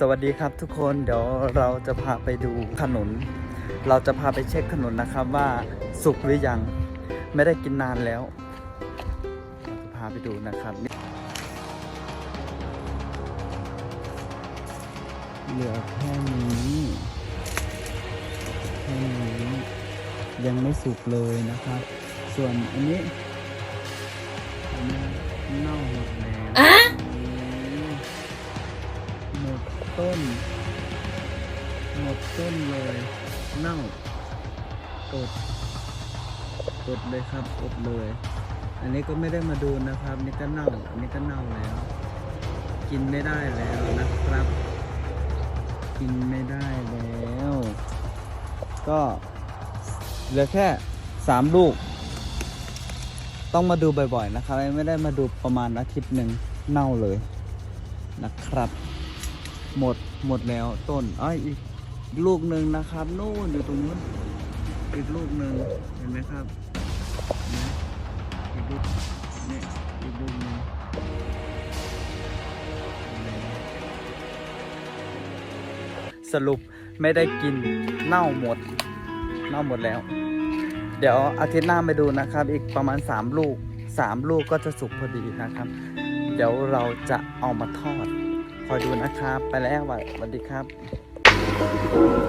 สวัสดีครับทุกคนเดี๋ยวเราจะพาไปดูขนุน เราจะพาไปเช็คขนุนนะครับว่าสุกหรือยังไม่ได้กินนานแล้วจะพาไปดูนะครับเหลือแค่นี้แค่นี้ยังไม่สุกเลยนะครับ ส่วนอันนี้ หมดต้น หมดต้นเลยเน่าอดอดเลยครับอดเลย อันนี้ก็ไม่ได้มาดูนะครับ นี่ก็เน่า อันนี้ก็เน่าแล้ว กินไม่ได้แล้วนะครับ กินไม่ได้แล้ว ก็เหลือแค่สามลูก ต้องมาดูบ่อยๆนะครับ ไม่ได้มาดูประมาณอาทิตย์หนึ่งเน่าเลยนะครับ หมดหมดแล้วต้นอ้อยอีกลูกหนึ่งนะครับนู่นอยู่ตรงนู้นอีกลูกหนึ่งเห็นไหมครับนไหมอีกลูกนี่อีกลูกหนึ่งสรุปไม่ได้กินเน่าหมด เน่าหมดแล้ว เดี๋ยวอาทิตย์หน้าไปดูนะครับ อีกประมาณ 3 ลูก 3 ลูกก็จะสุกพอดีนะครับ เดี๋ยวเราจะเอามาทอด คอยดูนะครับ ไปแล้วสวัสดีครับ